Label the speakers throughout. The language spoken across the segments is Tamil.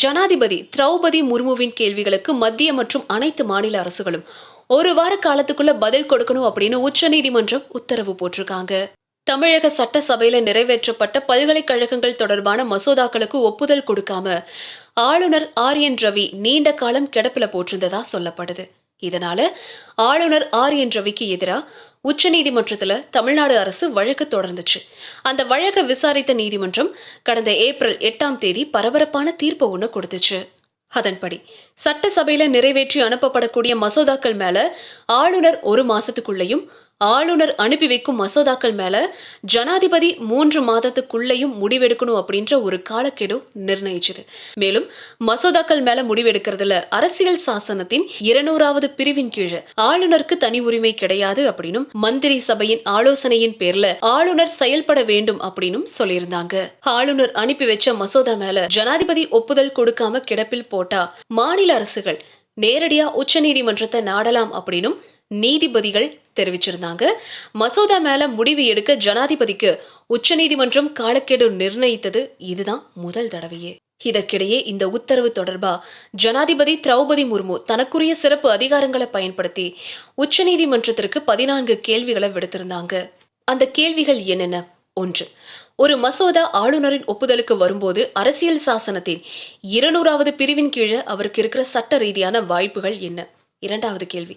Speaker 1: ஜனாதிபதி திரௌபதி முர்முவின் கேள்விகளுக்கு மத்திய மற்றும் அனைத்து மாநில அரசுகளும் ஒரு வார காலத்துக்குள்ள பதில் கொடுக்கணும் அப்படின்னு உச்சநீதிமன்றம் உத்தரவு போட்டிருக்காங்க. தமிழக சட்டசபையில நிறைவேற்றப்பட்ட பல்கலைக்கழகங்கள் தொடர்பான மசோதாக்களுக்கு ஒப்புதல் கொடுக்காம ஆளுநர் ஆர் என் ரவி நீண்ட காலம் கிடப்பில போட்டிருந்ததா சொல்லப்படுது. இதனால ஆளுநர் ஆர் என் ரவிக்கு எதிராக உச்சநீதிமன்றத்தில் தமிழ்நாடு அரசு வழக்கு தொடர்ந்துச்சு. அந்த வழக்கை விசாரித்த நீதிமன்றம் கடந்த ஏப்ரல் எட்டாம் தேதி பரபரப்பான தீர்ப்பு ஒன்று கொடுத்துச்சு. அதன்படி சட்டசபையில நிறைவேற்றி அனுப்பப்படக்கூடிய மசோதாக்கள் மேல ஆளுநர் ஒரு மாசத்துக்குள்ளேயும் ஆளுநர் அனுப்பி வைக்கும் மசோதாக்கள் மேல ஜனாதிபதி மூன்று மாதத்துக்குள்ளேயும் முடிவெடுக்கணும் அப்படின்ற ஒரு காலக்கெடு நிர்ணயிச்சது. மேலும் மசோதாக்கள் மேல முடிவெடுக்கிறதுல அரசியல் சாசனத்தின் இருநூறாவது பிரிவின் கீழ் ஆளுநருக்கு தனி உரிமை கிடையாது அப்படின்னும் மந்திரி சபையின் ஆலோசனையின் பேர்ல ஆளுநர் செயல்பட வேண்டும் அப்படின்னும் சொல்லியிருந்தாங்க. ஆளுநர் அனுப்பி வச்ச மசோதா மேல ஜனாதிபதி ஒப்புதல் கொடுக்காம கிடப்பில் போட்டா மாநில அரசுகள் நேரடியா உச்சநீதிமன்றத்தை நாடலாம் அப்படின்னும் நீதிபதிகள் தெரிவிச்சிருந்தாங்க. மசோதா மேல முடிவு எடுக்க ஜனாதிபதிக்கு உச்சநீதிமன்றம் காலக்கெடு நிர்ணயித்தது. இதுதான் முதல் தடவையே. இதற்கிடையே இந்த உத்தரவு தொடர்பா ஜனாதிபதி திரௌபதி முர்மு தனக்குரிய சிறப்பு அதிகாரங்களை பயன்படுத்தி உச்சநீதிமன்றத்திற்கு பதினான்கு கேள்விகளை விடுத்திருந்தாங்க. அந்த கேள்விகள் என்னென்ன? ஒன்று ஒரு மசோதா ஆளுநரின் ஒப்புதலுக்கு வரும்போது அரசியல் சாசனத்தின் இருநூறாவது பிரிவின் கீழே அவருக்கு இருக்கிற சட்ட ரீதியான வாய்ப்புகள் என்ன? இரண்டாவது கேள்வி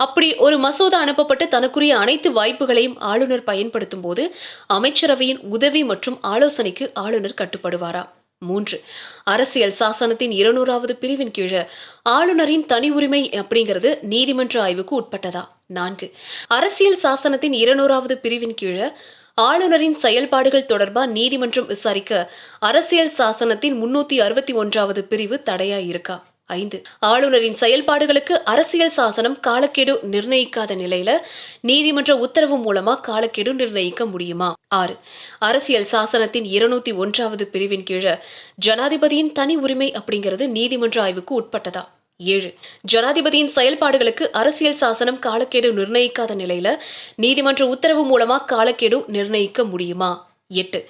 Speaker 1: அப்படி ஒரு மசோதா அனுப்பப்பட்டு தனக்குரிய அனைத்து வாய்ப்புகளையும் ஆளுநர் பயன்படுத்தும் போது அமைச்சரவையின் உதவி மற்றும் ஆலோசனைக்கு ஆளுநர் கட்டுப்படுவாரா? மூன்று. அரசியல் சாசனத்தின் இருநூறாவது பிரிவின் கீழே ஆளுநரின் தனி உரிமை அப்படிங்கிறது நீதிமன்ற ஆய்வுக்கு உட்பட்டதா? நான்கு. அரசியல் சாசனத்தின் இருநூறாவது பிரிவின் கீழே ஆளுநரின் செயல்பாடுகள் தொடர்பா நீதிமன்றம் விசாரிக்க அரசியல் சாசனத்தின் முன்னூத்தி அறுபத்தி ஒன்றாவது பிரிவு தடையா இருக்கா? ஐந்து. ஆளுநரின் செயல்பாடுகளுக்கு அரசியல் சாசனம் காலக்கெடு நிர்ணயிக்காத நிலையில நீதிமன்ற உத்தரவு மூலமா காலக்கெடு நிர்ணயிக்க முடியுமா? ஆறு. அரசியல் சாசனத்தின் இருநூத்தி ஒன்றாவது பிரிவின் கீழே ஜனாதிபதியின் தனி உரிமை அப்படிங்கிறது நீதிமன்ற ஆய்வுக்கு உட்பட்டதா? ஏழு. ஜனாதிபதியின் செயல்பாடுகளுக்கு அரசியல் சாசனம் காலக்கெடு நிர்ணயிக்காத நிலையில நீதிமன்ற உத்தரவு மூலமா காலக்கெடு நிர்ணயிக்க முடியுமா? எட்டு.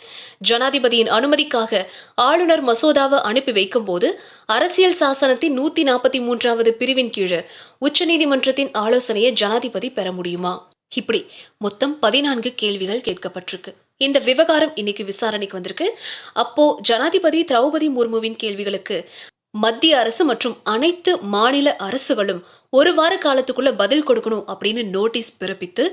Speaker 1: ஜனாதிபதியின் அனுமதிக்காக ஆளுநர் மசோதாவை அனுப்பி வைக்கும்போது அரசியல் சாசனத்தின் நூத்தி நாற்பத்தி மூன்றாவது பிரிவின் கீழே உச்சநீதிமன்றத்தின் ஆலோசனையை ஜனாதிபதி பெற முடியுமா? இப்படி மொத்தம் பதினான்கு கேள்விகள் கேட்கப்பட்டிருக்கு. இந்த விவகாரம் இன்னைக்கு விசாரணைக்கு வந்திருக்கு. அப்போ ஜனாதிபதி திரௌபதி முர்முவின் கேள்விகளுக்கு மத்திய அரசு மற்றும் அனைத்து மாநில அரசுகளும் ஒரு வார காலத்துக்குள்ள பதில் கொடுக்கணும் அப்படின்னு நோட்டீஸ் பிறப்பித்து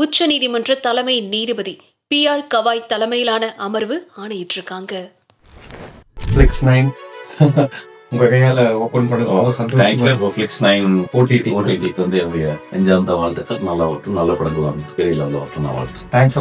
Speaker 1: உச்சநீதிமன்ற தலைமை நீதிபதி பி ஆர் கவாய் தலைமையிலான அமர்வு ஆணையிட்டிருக்காங்க.
Speaker 2: ஃபிளிக்ஸ் நைன் உங்க கையால ஓபன் பண்ணுங்க. ரொம்ப சந்தோஷமா.
Speaker 3: Flix nine
Speaker 2: OTT.
Speaker 3: ஓடிடிக்கு வந்து என்னுடைய நெஞ்சார்ந்த வாழ்த்துக்கள். நல்லா வரட்டும் நல்ல படங்கள் பெரிய லெவலில் வரட்டும் நான் வாழ்த்து
Speaker 2: தேங்க்ஸ்